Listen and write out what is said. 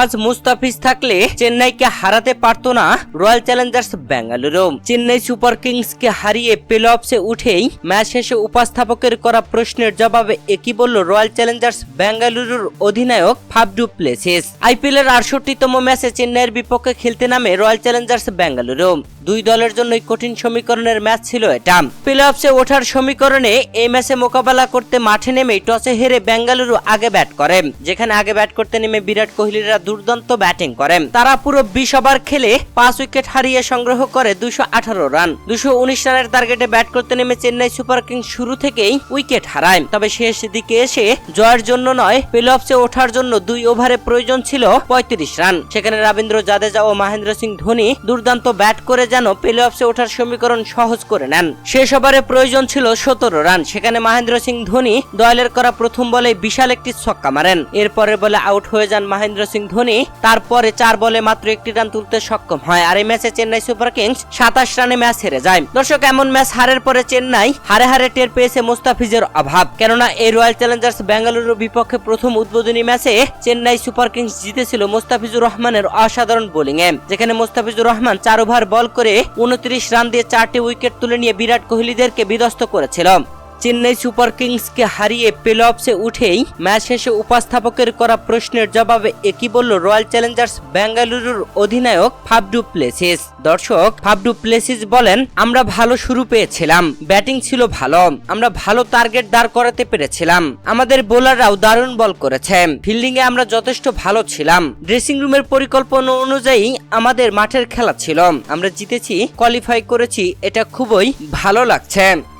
আজ মুস্তাফিজ থাকলে চেন্নাইকে হারাতে পারত না Royal Challengers Bengaluru Chennai Super কিংসকে হারিয়ে প্লে অফসে উঠেই ম্যাচ শেষে উপস্থাপকের করা প্রশ্নের জবাবে একই বলল রয়্যাল চ্যালেঞ্জার্স বেঙ্গালুরুর অধিনায়ক ফাবডু প্লেসেস। আইপিএল এর আটষট্টিতম ম্যাচে চেন্নাইয়ের বিপক্ষে খেলতে নামে রয়্যাল চ্যালেঞ্জার্স বেঙ্গালুরু দুই দলের জন্যই কঠিন সমীকরণের ম্যাচ ছিল এটা। প্লে অফসে ওঠার সমীকরণে এই ম্যাচে মোকাবেলা করতে মাঠে নেমেই টসে হেরে বেঙ্গালুরু আগে ব্যাট করে। যেখানে আগে ব্যাট করতে নেমে বিরাট কোহলিরা দুর্দান্ত ব্যাটিং করেন তারা পুরো বিশ ওভার খেলে পাঁচ উইকেট হারিয়ে সংগ্রহ করে দুশো আঠারো রান। দুশো উনিশ রানের টার্গেটে ব্যাট করতে নেমে চেন্নাই সুপার কিংস শুরু থেকেই উইকেট হারায়। তবে শেষ দিকে এসে জয়ের জন্য নয় প্লে অফসে ওঠার জন্য দুই ওভারে প্রয়োজন ছিল পঁয়ত্রিশ রান। সেখানে রবীন্দ্র জাদেজা ও মহেন্দ্র সিং ধোনি দুর্দান্ত ব্যাট করে যেন প্লে অফসে ওঠার সমীকরণ সহজ করে নেন। শেষ ওভারে প্রয়োজন ছিল সতেরো রান। সেখানে মহেন্দ্র সিং ধোনি দয়ালের করা প্রথম বলে বিশাল একটি ছক্কা মারেন। এরপরের বলে আউট হয়ে যান মহেন্দ্র সিং ধোনি। তারপরে চার বলে মাত্র একটি রান তুলতে সক্ষম হয়। আর এই ম্যাচে চেন্নাই সুপার কিংস সাতাশ রানে ম্যাচ হেরে যায়। দর্শক, এমন ম্যাচ হারের পরে চেন্নাই হারে হারে টের পেয়েছে মুস্তাফিজের অভাব। কেননা এই রয়্যাল চ্যালেঞ্জার্স বেঙ্গালুরুর বিপক্ষে প্রথম উদ্বোধনী ম্যাচে চেন্নাই সুপার কিংস জিতেছিল মুস্তাফিজুর রহমানের অসাধারণ বোলিংয়ে। যেখানে মুস্তাফিজুর রহমান চার ওভার বল করে উনত্রিশ রান দিয়ে চারটি উইকেট তুলে নিয়ে বিরাট কোহলিদেরকে বিধ্বস্ত করেছিল। চেন্নাই সুপার কিংসকে হারিয়ে প্লে অফসে উঠেই ম্যাচ শেষে উপস্থাপকের করা প্রশ্নের জবাবে একই বলল রয়্যাল চ্যালেঞ্জার্স বেঙ্গালুরুর অধিনায়ক ফাবডু প্লেসিস। দর্শক, ফাবডু প্লেসিস বলেন, আমরা ভালো শুরু পেয়েছিলাম। ব্যাটিং ছিল ভালো। আমরা ভালো টার্গেট দাঁড় করাতে পেরেছিলাম। আমাদের বোলাররাও দারুণ বল করেছে। ফিল্ডিং এ আমরা যথেষ্ট ভালো ছিলাম। ড্রেসিং রুমের পরিকল্পনা অনুযায়ী আমাদের মাঠের খেলা ছিল। আমরা জিতেছি, কোয়ালিফাই করেছি। এটা খুবই ভালো লাগছে।